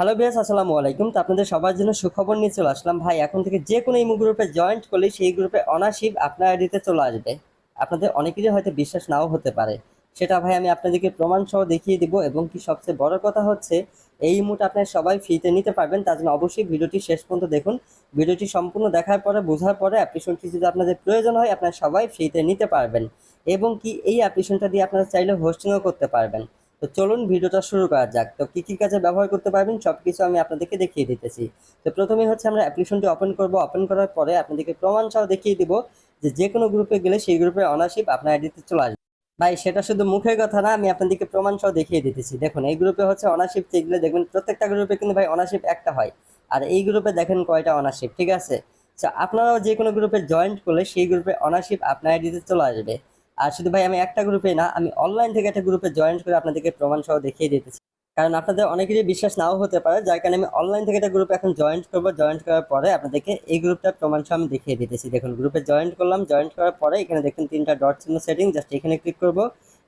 Hello বিয়াস আসসালামু আলাইকুম। তো আপনাদের সবার জন্য সুখবর নিয়ে চলে আসলাম। ভাই, এখন থেকে যে কোনো ইমো গ্রুপে জয়েন্ট করলে সেই গ্রুপে অনারশিপ আপনার আইডিতে চলে আসবে। আপনাদের অনেকেরই হয়তো বিশ্বাস নাও হতে পারে। সেটা ভাই, আমি আপনাদেরকে প্রমাণ সহ দেখিয়ে দিব এবং কি সবচেয়ে বড় কথা হচ্ছে, এই ইমোটা আপনার সবাই ফ্রিতে নিতে পারবেন। তার জন্য অবশ্যই ভিডিওটি শেষ পর্যন্ত দেখুন। ভিডিওটি সম্পূর্ণ দেখার পরে, বোঝার পরে অ্যাপ্লিকেশনটি যদি আপনাদের প্রয়োজন হয়, আপনারা সবাই ফ্রিতে নিতে পারবেন। এবং কি এই অ্যাপ্লিকেশনটা দিয়ে আপনারা চাইলে হোস্টিংও করতে পারবেন। তো চলুন ভিডিওটা শুরু করা যাক। তো কী কী কাজে ব্যবহার করতে পারবেন সব কিছু আমি আপনাদেরকে দেখিয়ে দিতেছি। তো প্রথমে হচ্ছে আমরা অ্যাপ্লিকেশনটি ওপেন করব। ওপেন করার পরে আপনাদেরকে প্রমাণ সহ দেখিয়ে দিব যে যে কোনো গ্রুপে গেলে সেই গ্রুপের অনারশিপ আপনার আইডিতে চলে আসবে। ভাই, সেটা শুধু মুখের কথা না, আমি আপনাদেরকে প্রমাণ সহ দেখিয়ে দিতেছি। দেখুন, এই গ্রুপে হচ্ছে অনারশিপ চেকলে দেখবেন প্রত্যেকটা গ্রুপে কিন্তু ভাই অনারশিপ একটা হয়। আর এই গ্রুপে দেখেন কয়টা অনারশিপ ঠিক আছে? তো আপনারাও যে কোনো গ্রুপে জয়েন্ট করলে সেই গ্রুপে অনারশিপ আপনার আইডিতে চলে আসবে। আর শুধু ভাই, আমি একটা গ্রুপে না, আমি অনলাইন থেকে একটা গ্রুপে জয়েন করে আপনাদেরকে প্রমাণ সহ দেখিয়ে দিতেছি। কারণ আপনাদের অনেকেরই বিশ্বাস নাও হতে পারে, যার কারণে আমি অনলাইন থেকে একটা গ্রুপে এখন জয়েন্ট করব। জয়েন্ট করার পরে আপনাদেরকে এই গ্রুপটার প্রমাণ সহ আমি দেখিয়ে দিতেছি। দেখুন গ্রুপে জয়েন্ট করলাম জয়েন্ট করার পরে এখানে দেখুন তিনটা ডট চিহ্ন সেটিং জাস্ট এখানে ক্লিক করব।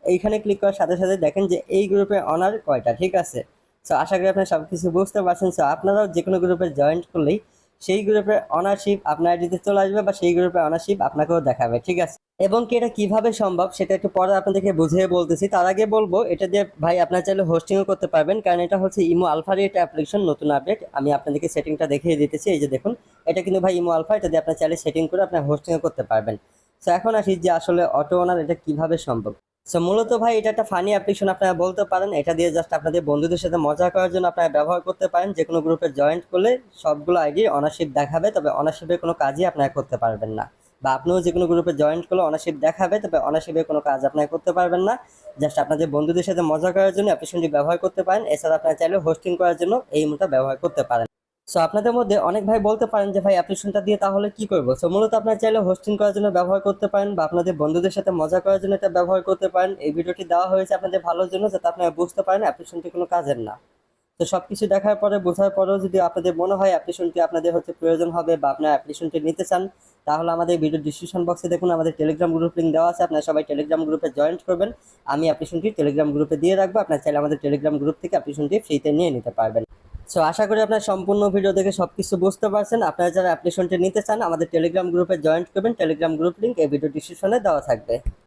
এইখানে ক্লিক করার সাথে সাথে দেখেন যে এই গ্রুপে অনার কয়টা, ঠিক আছে? সো আশা করি আপনারা সব কিছু বুঝতে পারছেন। সো আপনারাও যে কোনো গ্রুপে জয়েন্ট করলেই সেই গ্রুপের অনারশিপ আপনার আইডিতে চলে আসবে বা সেই গ্রুপে অনারশিপ আপনাকেও দেখাবে, ঠিক আছে? এবং কি এটা কীভাবে সম্ভব সেটা একটু পরে আপনাদেরকে বুঝিয়ে বলতেছি। তার আগে বলব, এটা দিয়ে ভাই আপনার চাইলে হোস্টিংও করতে পারবেন, কারণ এটা হচ্ছে ইমো আলফার একটা অ্যাপ্লিকেশন নতুন আপডেট আমি আপনাদেরকে সেটিংটা দেখিয়ে দিতেছি, এই যে দেখুন। এটা কিন্তু ভাই ইমো আলফা এটা দিয়ে আপনার চাইলে সেটিং করে আপনার হোস্টিংও করতে পারবেন। সো এখন আসি যে আসলে অটো ওনার এটা কীভাবে সম্ভব। সো মূলত ভাই এটা একটা ফানি অ্যাপ্লিকেশন আপনারা বলতে পারেন। এটা দিয়ে জাস্ট আপনাদের বন্ধুদের সাথে মজা করার জন্য আপনারা ব্যবহার করতে পারেন। যে কোনো গ্রুপে জয়েন্ট করলে সবগুলো আইডির অনারশিপ দেখাবে, তবে অনারশিপের কোনো কাজই আপনারা করতে পারবেন না। বা আপনিও যে কোনো গ্রুপে জয়েন্ট করলে অনারশিপ দেখাবে, তবে অনারশিপের কোনো কাজ আপনারা করতে পারবেন না। জাস্ট আপনাদের বন্ধুদের সাথে মজা করার জন্য অ্যাপ্লিকেশনটি ব্যবহার করতে পারেন। এছাড়া আপনারা চাইলে হোস্টিং করার জন্য এই মুটা ব্যবহার করতে পারেন। সো আপনাদের মধ্যে অনেক ভাই বলতে পারেন যে, ভাই অ্যাপ্লিকেশনটা দিয়ে তাহলে কি করব? সো মূলত আপনারা চাইলে হোস্টিং করার জন্য ব্যবহার করতে পারেন বা আপনাদের বন্ধুদের সাথে মজা করার জন্য এটা ব্যবহার করতে পারেন। এই ভিডিওটি দেওয়া হয়েছে আপনাদের ভালোর জন্য, যাতে আপনারা বুঝতে পারেন অ্যাপ্লিকেশনটি কোনো কাজের না। তো সব কিছু দেখার পরে, বোঝার পরেও যদি আপনাদের মনে হয় অ্যাপ্লিকেশনটি আপনাদের হচ্ছে প্রয়োজন হবে বা আপনার অ্যাপ্লিকেশনটি নিতে চান, তাহলে আমাদের ভিডিও ডিসক্রিপশন বক্সে দেখুন, আমাদের টেলিগ্রাম গ্রুপ লিঙ্ক দেওয়া আছে। আপনারা সবাই টেলিগ্রাম গ্রুপে জয়েন্ট করবেন। আমি অ্যাপ্লিকেশনটি টেলিগ্রাম গ্রুপে দিয়ে রাখব। আপনারা চাইলে আমাদের টেলিগ্রাম গ্রুপ থেকে অ্যাপ্লিকেশনটি ফ্রিতে নিয়ে নিতে পারবেন। সো আশা করি আপনার সম্পূর্ণ ভিডিও দেখে সব কিছু বুঝতে পারছেন। আপনারা যারা অ্যাপ্লিকেশনটি নিতে চান, আমাদের টেলিগ্রাম গ্রুপে জয়েন্ট করবেন। টেলিগ্রাম গ্রুপ লিঙ্ক এই ভিডিও ডিসক্রিপশনে দেওয়া থাকবে।